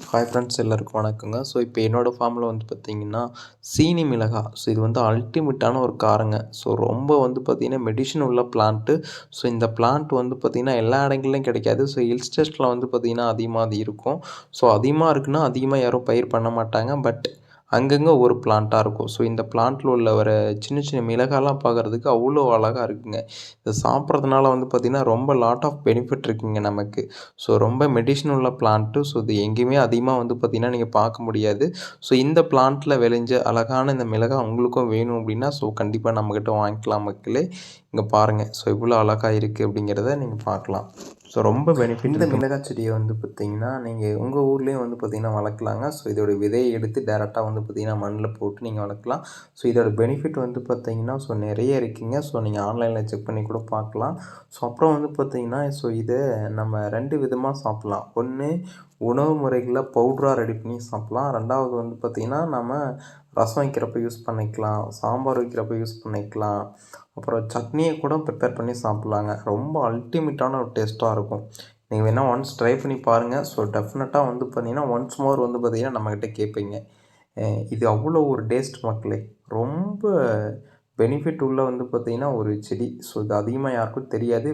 Hi friends எல்லாருக்கும் வணக்கங்க. So இப்போ என்னோடய ஃபார்மில் வந்து பார்த்திங்கன்னா சீனி மிளகா. ஸோ இது வந்து அல்டிமேட்டான ஒரு காரங்க. ஸோ ரொம்ப வந்து பார்த்திங்கன்னா மெடிஷன் உள்ள பிளான்ட்டு ஸோ இந்த பிளான்ட் வந்து பார்த்திங்கன்னா எல்லா இடங்கள்லையும் கிடைக்காது. ஸோ ஹில் ஸ்டேஷனில் வந்து பார்த்திங்கன்னா அதிகமாக அது இருக்கும். ஸோ அதிகமாக இருக்குன்னா அதிகமாக யாரும் பயிர் பண்ண மாட்டாங்க. பட் அங்கங்கே ஒரு பிளான்ட்டாக இருக்கும். ஸோ இந்த பிளான்ட்டில் உள்ள வர சின்ன சின்ன மிளகாலாம் பார்க்குறதுக்கு அவ்வளோ அழகாக இருக்குங்க. இதை சாப்பிட்றதுனால வந்து பார்த்திங்கன்னா ரொம்ப லாட் ஆஃப் பெனிஃபிட் இருக்குங்க நமக்கு. ஸோ ரொம்ப மெடிஷன் உள்ள பிளான்ட்டு ஸோ இது எங்கேயுமே அதிகமாக வந்து பார்த்திங்கன்னா நீங்கள் பார்க்க முடியாது. ஸோ இந்த பிளான்ட்டில் விளைஞ்ச அழகான இந்த மிளகா உங்களுக்கும் வேணும் அப்படின்னா ஸோ கண்டிப்பாக நம்மக்கிட்ட வாங்கிக்கலாம் மக்களே. இங்கே பாருங்கள் ஸோ இவ்வளோ அழகாக இருக்குது அப்படிங்கிறத நீங்கள் பார்க்கலாம். ஸோ ரொம்ப பெனிஃபிட் இந்த மிளகாய் செடியை வந்து பார்த்திங்கன்னா நீங்கள் உங்கள் ஊர்லேயும் வந்து பார்த்திங்கன்னா வளர்க்கலாங்க. ஸோ இதோட விதையை எடுத்து டேரெக்டாக வந்து பார்த்திங்கன்னா மண்ணில் போட்டு நீங்கள் வளர்க்கலாம். ஸோ இதோட பெனிஃபிட் வந்து பார்த்திங்கன்னா ஸோ நிறைய இருக்குங்க. ஸோ நீங்கள் ஆன்லைனில் செக் பண்ணி கூட பார்க்கலாம். ஸோ அப்புறம் வந்து பார்த்திங்கன்னா ஸோ இதை நம்ம ரெண்டு விதமாக சாப்பிட்லாம். ஒன்று உணவு முறைகளில் பவுட்ராக ரெடி பண்ணி சாப்பிட்லாம். ரெண்டாவது வந்து பார்த்திங்கன்னா நம்ம ரசம் வைக்கிறப்ப யூஸ் பண்ணிக்கலாம் சாம்பார் வைக்கிறப்ப யூஸ் பண்ணிக்கலாம். அப்புறம் சட்னியை கூட ப்ரிப்பேர் பண்ணி சாப்பிட்லாங்க. ரொம்ப அல்டிமேட்டான ஒரு டேஸ்ட்டாக இருக்கும். நீங்கள் வேணால் ஒன்ஸ் ட்ரை பண்ணி பாருங்கள் ஸோ டெஃபினட்டாக வந்து பார்த்தீங்கன்னா ஒன்ஸ் மோர் வந்து பார்த்தீங்கன்னா நம்மக்கிட்ட கேட்பீங்க இது அவ்வளோ ஒரு டேஸ்ட் மக்களே. ரொம்ப பெனிஃபிட் உள்ள வந்து பார்த்திங்கன்னா ஒரு செடி. ஸோ இது அதிகமாக யாருக்கும் தெரியாது.